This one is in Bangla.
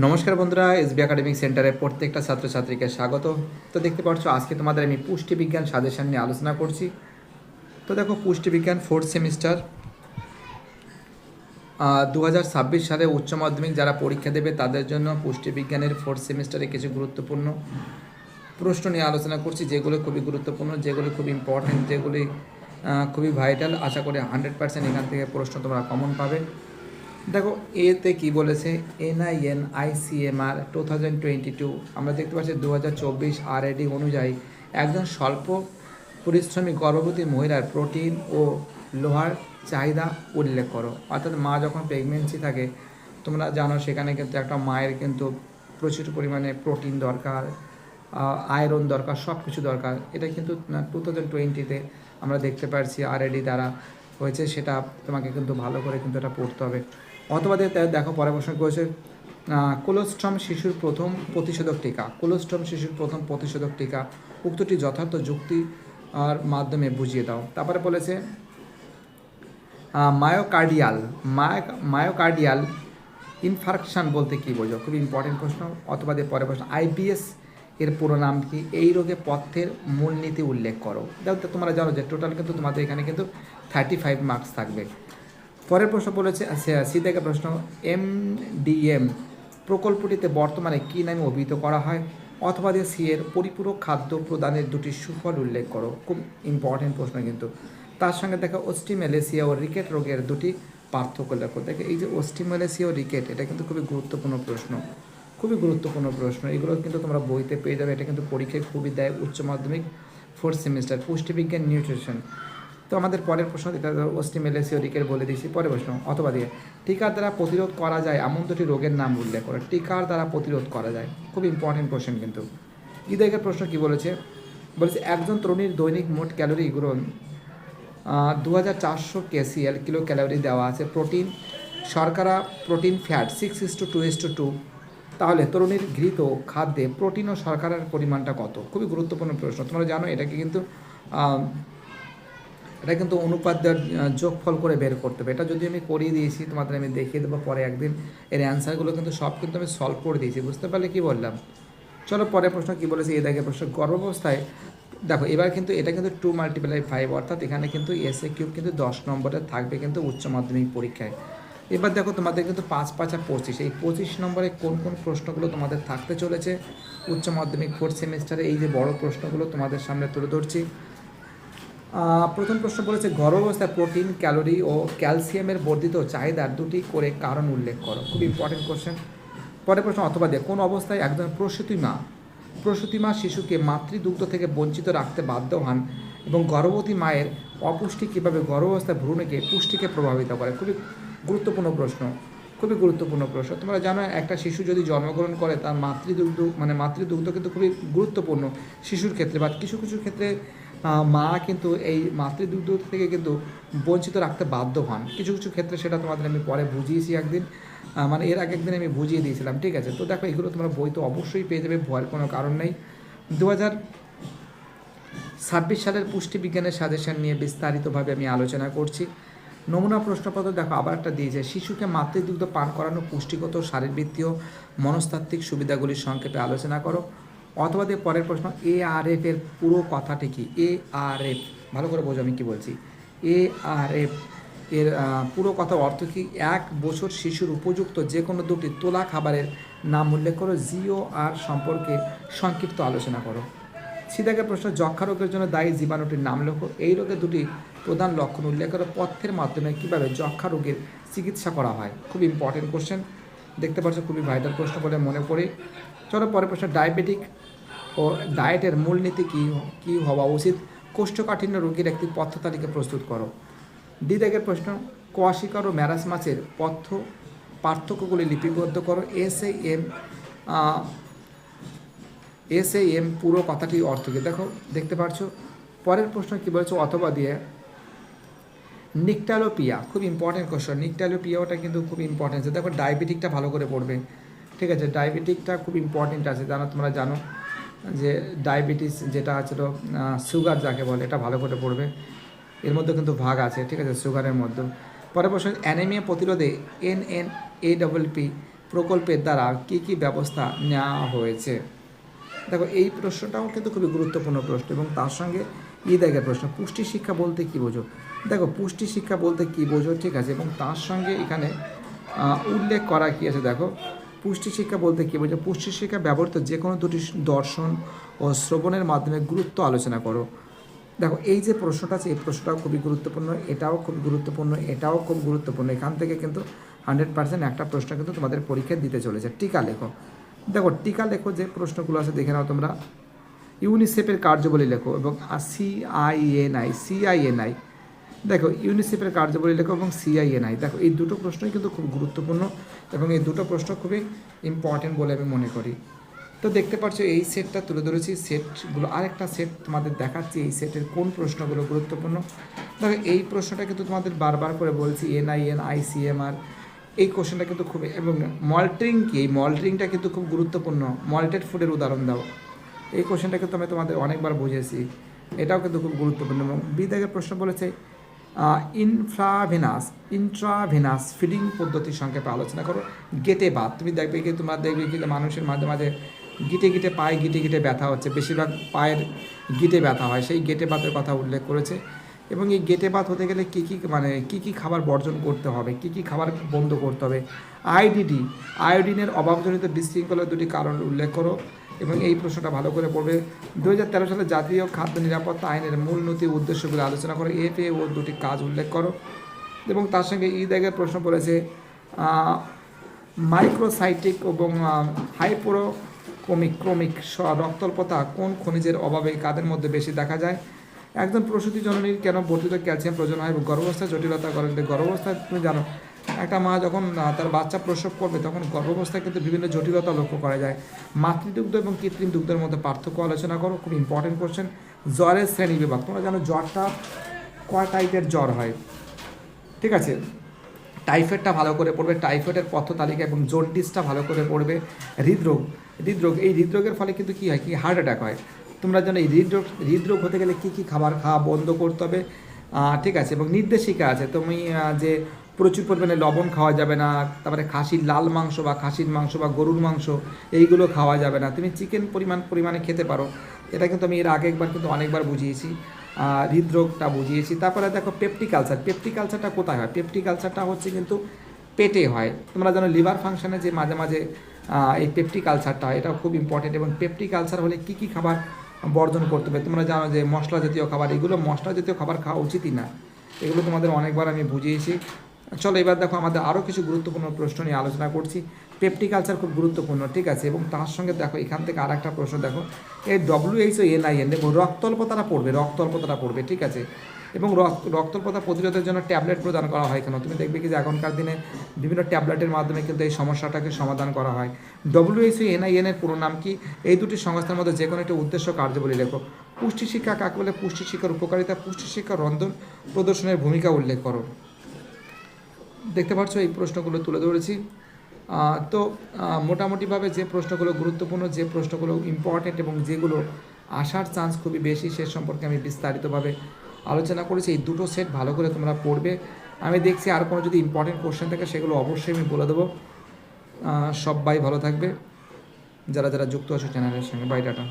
নমস্কার বন্ধুরা, এসবি একাডেমিক সেন্টারে প্রত্যেকটা ছাত্রছাত্রীকে স্বাগত। তো দেখতে পাচ্ছ, আজকে তোমাদের আমি পুষ্টি বিজ্ঞান সাজেশন নিয়ে আলোচনা করছি। তো দেখো, পুষ্টি বিজ্ঞান ফোর্থ সেমিস্টার দু হাজার ছাব্বিশ সালে উচ্চ মাধ্যমিক যারা পরীক্ষা দেবে, তাদের জন্য পুষ্টি বিজ্ঞানের ফোর্থ সেমিস্টারে কিছু গুরুত্বপূর্ণ প্রশ্ন নিয়ে আলোচনা করছি, যেগুলো খুবই গুরুত্বপূর্ণ, যেগুলো খুব ইম্পর্টেন্ট যেগুলি খুবই ভাইটাল আশা করি হান্ড্রেড পার্সেন্ট এখান থেকে প্রশ্ন তোমরা কমন পাবে। দেখো, এতে কি বলেছে? NIN ICMR two thousand twenty two আমরা দেখতে পাচ্ছি দু হাজার চব্বিশ আরএডি অনুযায়ী একজন স্বল্প পরিশ্রমী গর্ভবতী মহিলার প্রোটিন ও লোহার চাহিদা উল্লেখ করো। অর্থাৎ মা যখন প্রেগনেন্সি থাকে, তোমরা জানো সেখানে কিন্তু একটা মায়ের কিন্তু প্রচুর পরিমাণে প্রোটিন দরকার আয়রন দরকার সব কিছু দরকার। এটা কিন্তু টু থাউজেন্ড টোয়েন্টিতে আমরা দেখতে পারছি আরএডি দ্বারা হয়েছে, সেটা তোমাকে কিন্তু ভালো করে কিন্তু এটা পড়তে হবে। অথবা দেখো, পরে প্রশ্ন করেছে কোলোস্ট্রম শিশুর প্রথম প্রতিষেধক টিকা। কোলোস্ট্রম শিশুর প্রথম প্রতিষেধক টিকা। উক্তটি যথার্থ যুক্তি আর মাধ্যমে বুঝিয়ে দাও। তারপরে বলেছে মায়োকার্ডিয়াল মায়োকার্ডিয়াল ইনফার্কশন বলতে কী বোঝো? খুব ইম্পর্টেন্ট প্রশ্ন। অথবা দিয়ে পরে প্রশ্ন, আইবিএস এর পুরো নাম কি? এই রোগে পথ্যের মূলনীতি উল্লেখ করো। দেখো, তোমরা জানো যে টোটাল কিন্তু তোমাদের এখানে কিন্তু থার্টি ফাইভ মার্কস থাকবে। পরের প্রশ্ন বলেছে সি থেকে প্রশ্ন। এম ডিএম প্রকল্পটিতে বর্তমানে কী নামে অভিহিত করা হয়? অথবা দিয়ে সি এর পরিপূরক খাদ্য প্রদানের দুটি সুফল উল্লেখ করো। খুব ইম্পর্টেন্ট প্রশ্ন কিন্তু। তার সঙ্গে দেখো অস্টিমেলেসিয়া ও রিকেট রোগের দুটি পার্থক্য লেখো। দেখো, এই যে অস্টিমেলেসিয়া ও রিকেট এটা কিন্তু খুবই গুরুত্বপূর্ণ প্রশ্ন। খুবই গুরুত্বপূর্ণ প্রশ্ন। এগুলো কিন্তু তোমরা বইতে পেয়ে যাবে। এটা কিন্তু পরীক্ষায় খুবই দেয় উচ্চ মাধ্যমিক ফোর্থ সেমিস্টার পুষ্টিবিজ্ঞান নিউট্রিশন তো আমাদের পরের প্রশ্ন এটা অস্টিমেলেসিও রিকেট বলে দিয়েছি, পরের প্রশ্ন, অথবা দিয়ে, টিকার দ্বারা প্রতিরোধ করা যায় এমন দুটি রোগের নাম উল্লেখ করে। টিকার দ্বারা প্রতিরোধ করা যায়। খুব ইম্পর্টেন্ট কোশ্চেন কিন্তু। ইদেকের প্রশ্ন কি বলেছে? বলেছে, একজন তরুণীর দৈনিক মোট ক্যালোরি গ্রহণ দু হাজার চারশো কেসিএল কিলো ক্যালোরি দেওয়া আছে। প্রোটিন, শর্করা, protein, fat six is two two is two two তাহলে তরুণীর ঘৃত খাদ্যে প্রোটিন ও শর্করার পরিমাণটা কত? খুবই গুরুত্বপূর্ণ প্রশ্ন। তোমরা জানো এটাকে কিন্তু এটা কিন্তু অনুপাত দেওয়ার যোগফল করে বের করতে হবে। এটা যদি আমি করিয়ে দিয়েছি, তোমাদের আমি দেখিয়ে দেবো পরে একদিন। এর অ্যান্সারগুলো কিন্তু সব কিন্তু আমি সলভ করে দিয়েছি, বুঝতে পারলে কি বললাম? চলো পরের প্রশ্ন কি বলেছে? এই দেখে, প্রশ্ন, গর্ভাবস্থায়, দেখো, এবার কিন্তু এটা কিন্তু টু মাল্টিপ্লাই ফাইভ অর্থাৎ এখানে কিন্তু এসএ কিউব কিন্তু দশ নম্বরে থাকবে কিন্তু উচ্চ মাধ্যমিক পরীক্ষায়। এবার দেখো, তোমাদের কিন্তু পাঁচ পাঁচ আর পঁচিশ, এই পঁচিশ নম্বরে কোন কোন প্রশ্নগুলো তোমাদের থাকতে চলেছে? উচ্চ মাধ্যমিক ফোর্থ সেমিস্টারে এই যে বড় প্রশ্নগুলো তোমাদের সামনে তুলে ধরছি। প্রথম প্রশ্ন বলেছে গর্ভাবস্থায় প্রোটিন, ক্যালোরি ও ক্যালসিয়ামের বর্ধিত চাহিদার দুটি করে কারণ উল্লেখ করো। খুব ইম্পর্টেন্ট কোশ্চেন পরের প্রশ্ন, অথবা দিয়ে, কোন অবস্থায় একজন প্রসূতি মা প্রসূতি মা শিশুকে মাতৃদুগ্ধ থেকে বঞ্চিত রাখতে বাধ্য হন এবং গর্ভবতী মায়ের অপুষ্টি কীভাবে গর্ভাবস্থায় ভ্রূণকে, পুষ্টিকে প্রভাবিত করে? খুবই গুরুত্বপূর্ণ প্রশ্ন, খুবই গুরুত্বপূর্ণ প্রশ্ন। তোমরা জানো, একটা শিশু যদি জন্মগ্রহণ করে, তার মাতৃদুগ্ধ মানে মাতৃদুগ্ধ কিন্তু খুবই গুরুত্বপূর্ণ শিশুর ক্ষেত্রে বা কিছু কিছু ক্ষেত্রে মা কিন্তু এই মাতৃদুগ্ধ থেকে কিন্তু বঞ্চিত রাখতে বাধ্য হন। কিছু কিছু ক্ষেত্রে সেটা তোমাদের আমি পরে বুঝিয়েছি একদিন। মানে এর আগে একদিন আমি বুঝিয়ে দিয়েছিলাম, ঠিক আছে? তো দেখো, এগুলো তোমরা বই তো অবশ্যই পেয়ে যাবে, ভয়ের কোনো কারণ নেই। দু হাজার ছাব্বিশ সালের পুষ্টি বিজ্ঞানের সাজেশন নিয়ে বিস্তারিতভাবে আমি আলোচনা করছি। নমুনা প্রশ্নপত্র দেখো, আবার একটা দিয়েছে। শিশুকে মাতৃদুগ্ধ পান করানো পুষ্টিগত শারীরবৃত্তীয় মনস্তাত্ত্বিক সুবিধাগুলির সংক্ষেপে আলোচনা করো। অথবা দিয়ে পরের প্রশ্ন এ আর এফ এর পুরো কথাটি কি? এ আর এফ ভালো করে বোঝো আমি কি বলছি। এ আর এফ এর পুরো কথা অর্থ কি? এক বছর শিশুর উপযুক্ত যে কোনো দুটি তোলা খাবারের নাম উল্লেখ করো, জিও আর সম্পর্কে সংক্ষিপ্ত আলোচনা করো। সিদাকের প্রশ্ন যক্ষা রোগের জন্য দায়ী জীবাণুটির নাম লেখো। এই রোগের দুটি প্রধান লক্ষণ উল্লেখ করো। পথ্যের মাধ্যমে কীভাবে যক্ষা রোগের চিকিৎসা করা হয়? খুব ইম্পর্টেন্ট কোশ্চেন দেখতে পাচ্ছ, খুবই ভাইটাল প্রশ্ন বলে মনে পড়ে। চলো পরের প্রশ্ন ডায়াবেটিক ও ডায়েটের মূলনীতি কী কী হওয়া উচিত? কোষ্ঠকাঠিন্য রোগীর একটি পথ্য তালিকা প্রস্তুত করো। দ্বিতীয় প্রশ্ন, কোয়াশিকার ও ম্যারাস মাছের পথ্য পার্থক্যগুলি লিপিবদ্ধ করো। এস এম এস এম পুরো কথাটি অর্থ কি? দেখো, দেখতে পাচ্ছো পরের প্রশ্ন কী বলেছ? অথবা দিয়ে, নিকটালোপিয়া, খুব ইম্পর্টেন্ট কোশ্চেন নিকটালোপিয়াটা কিন্তু খুব ইম্পর্টেন্ট দেখো ডায়াবেটিকটা ভালো করে পড়বে। ঠিক আছে ডায়াবেটিকটা খুব ইম্পর্টেন্ট আছে, জানো তোমরা জানো, যে ডায়াবেটিস যেটা ছিল সুগার যাকে বলে, এটা ভালো করে পড়বে। এর মধ্যে কিন্তু ভাগ আছে, ঠিক আছে সুগারের মধ্যে পরে প্রশ্ন অ্যানেমিয়া প্রতিরোধে N N A double P প্রকল্পের দ্বারা কী কী ব্যবস্থা নেওয়া হয়েছে? দেখো, এই প্রশ্নটাও কিন্তু খুবই গুরুত্বপূর্ণ প্রশ্ন, এবং তার সঙ্গে ই দেখের প্রশ্ন, পুষ্টি শিক্ষা বলতে কী বোঝো? দেখো, পুষ্টি শিক্ষা বলতে কী বোঝো, ঠিক আছে, এবং তার সঙ্গে এখানে উল্লেখ করা কী আছে, দেখো পুষ্টি শিক্ষা বলতে কী? বোঝো পুষ্টি শিক্ষা ব্যবহৃত যে কোনো দুটি দর্শন ও শ্রবণের মাধ্যমে গুরুত্ব আলোচনা করো। দেখো, এই যে প্রশ্নটা আছে, এই প্রশ্নটাও খুবই গুরুত্বপূর্ণ, এটাও খুব গুরুত্বপূর্ণ, এটাও খুব গুরুত্বপূর্ণ। এখান থেকে কিন্তু হান্ড্রেড পার্সেন্ট একটা প্রশ্ন কিন্তু তোমাদের পরীক্ষায় দিতে চলেছে। টিকা লেখো। দেখো, টিকা লেখো যে প্রশ্নগুলো আছে, দেখে নাও তোমরা। ইউনিসেফের কার্যবলী লেখো এবং সিআইএনআই সিআইএনআই দেখো ইউনিসেফের কার্যবলী লেখো এবং সিআইএনআই দেখো, এই দুটো প্রশ্নই কিন্তু খুব গুরুত্বপূর্ণ এবং এই দুটো প্রশ্ন খুবই ইম্পর্টেন্ট বলে আমি মনে করি। তো দেখতে পাচ্ছ, এই সেটটা তুলে ধরেছি। সেটগুলো, আরেকটা সেট তোমাদের দেখাচ্ছি। এই সেটের কোন প্রশ্নগুলো গুরুত্বপূর্ণ? দেখো, এই প্রশ্নটা কিন্তু তোমাদের বারবার করে বলছি এনআইএন আইসিএমআর এই কোশ্চেনটা কিন্তু খুব এবং মল্ট্রিং কি? এই মল্ট্রিংটা কিন্তু খুব গুরুত্বপূর্ণ। মল্টেড ফুডের উদাহরণ দাও। এই কোশ্চেনটা কিন্তু আমি তোমাদের অনেকবার বুঝেছি। এটাও কিন্তু খুব গুরুত্বপূর্ণ। এবং বিদায়ের প্রশ্ন বলেছে ইনফ্রাভেনাস ইন্ট্রাভেনাস ফিডিং পদ্ধতির সংক্ষেপে আলোচনা করো। গেটে বাত তুমি দেখবে কি, তোমরা দেখবে কি মানুষের মাঝে মাঝে গিটে গিটে পায়ে গিটে গিটে ব্যথা হচ্ছে। বেশিরভাগ পায়ের গিটে ব্যথা হয়। সেই গেটে বাতের কথা উল্লেখ করেছে। এবং এই গেটে বাত হতে গেলে কী কী মানে কী কী খাবার বর্জন করতে হবে? কী কী খাবার বন্ধ করতে হবে? আইডিডি আয়োডিনের অভাবজনিত বিশৃঙ্খলার দুটি কারণ উল্লেখ করো। এবং এই প্রশ্নটা ভালো করে পড়বে। দু হাজার তেরো সালে জাতীয় খাদ্য নিরাপত্তা আইনের মূল নথি উদ্দেশ্যগুলো আলোচনা করো এফ এ ও দুটি কাজ উল্লেখ করো। এবং তার সঙ্গে ই দাগের প্রশ্ন পড়েছে মাইক্রোসাইটিক এবং হাইপোরো ক্রমিক রক্তল্পতা কোন খনিজের অভাবে কাদের মধ্যে বেশি দেখা যায়? একজন প্রসূতি জননীর কেন বর্ধিত ক্যালসিয়াম প্রয়োজন হয় এবং গর্ভাবস্থায় জটিলতা করেন গর্ভাবস্থায় তুমি জানো একটা মা যখন তার বাচ্চা প্রসব করবে, তখন গর্ভাবস্থায় কিন্তু বিভিন্ন জটিলতা লক্ষ্য করা যায়। মাতৃদুগ্ধ এবং কৃত্রিম দুগ্ধের মধ্যে পার্থক্য আলোচনা করো, খুব ইম্পর্টেন্ট কোশ্চেন জ্বরের শ্রেণি বিভাগ, তোমরা জানো জ্বরটা কয় টাইপের জ্বর হয়? ঠিক আছে? টাইফয়েডটা ভালো করে পড়বে টাইফয়েডের পথ তালিকা এবং জন্ডিসটা ভালো করে পড়বে। হৃদরোগ হৃদরোগ, এই হৃদরোগের ফলে কিন্তু কী হয়? কি হার্ট অ্যাটাক হয়। তোমরা জানো এই হৃদরোগ হৃদরোগ হতে গেলে কী কী খাবার খাওয়া বন্ধ করতে হবে? ঠিক আছে, এবং নির্দেশিকা আছে। তুমি যে প্রচুর পরিমাণে লবণ খাওয়া যাবে না, তারপরে খাসির লাল মাংস বা খাসির মাংস বা গরুর মাংস, এইগুলো খাওয়া যাবে না। তুমি চিকেন পরিমাণ পরিমাণে খেতে পারো। এটা কিন্তু আমি এর আগে একবার কিন্তু অনেকবার বুঝিয়েছি হৃদরোগটা বুঝিয়েছি। তারপরে দেখো পেপটিকালচার পেপটিকালচারটা কোথায় হয়? পেপটিকালচারটা হচ্ছে কিন্তু পেটে হয়। তোমরা জানো লিভার ফাংশনে যে মাঝে মাঝে এই পেপটিকালচারটা হয়, এটাও খুব ইম্পর্টেন্ট এবং পেপটিকালচার হলে কী কী খাবার বর্জন করতে হবে? তোমরা জানো যে মশলা জাতীয় খাবার, এগুলো মশলা জাতীয় খাবার খাওয়া উচিতই না। এগুলো তোমাদের অনেকবার আমি বুঝিয়েছি। চলো এবার দেখো আমাদের আরও কিছু গুরুত্বপূর্ণ প্রশ্ন নিয়ে আলোচনা করছি। পেপটিকালচার খুব গুরুত্বপূর্ণ, ঠিক আছে? এবং তার সঙ্গে দেখো, এখান থেকে আর একটা প্রশ্ন দেখো। এই ডব্লিউএইচও এনআইএন এবং রক্তল্পতাটা পড়বে রক্তল্পতাটা পড়বে, ঠিক আছে? এবং রক্ত, রক্তল্পতা প্রতিরোধের জন্য ট্যাবলেট প্রদান করা হয় কেন? তুমি দেখবে কি যে এখনকার দিনে বিভিন্ন ট্যাবলেটের মাধ্যমে কিন্তু এই সমস্যাটাকে সমাধান করা হয়। ডব্লিউএইচও এনআইএন এর পুরো নাম কি? এই দুটি সংস্থার মধ্যে যে কোনো একটি উদ্দেশ্য কার্যবলী লেখো। পুষ্টি শিক্ষা কাকে বলে? পুষ্টি শিক্ষার উপকারিতা পুষ্টি শিক্ষা রন্ধন প্রদর্শনের ভূমিকা উল্লেখ করো। দেখতে পাচ্ছ, এই প্রশ্নগুলো তুলে ধরেছি। তো মোটামুটিভাবে যে প্রশ্নগুলো, গুরুত্বপূর্ণ যে প্রশ্নগুলো ইম্পর্টেন্ট এবং যেগুলো আসার চান্স খুবই বেশি, সে সম্পর্কে আমি বিস্তারিতভাবে আলোচনা করেছি। এই দুটো সেট ভালো করে তোমরা পড়বে। আমি দেখছি আর কোনো যদি ইম্পর্টেন্ট কোশ্চেন থাকে, সেগুলো অবশ্যই আমি বলে দেবো। সবাই ভালো থাকবে। যারা যারা যুক্ত আছো চ্যানেলের সঙ্গে বাই টাটা।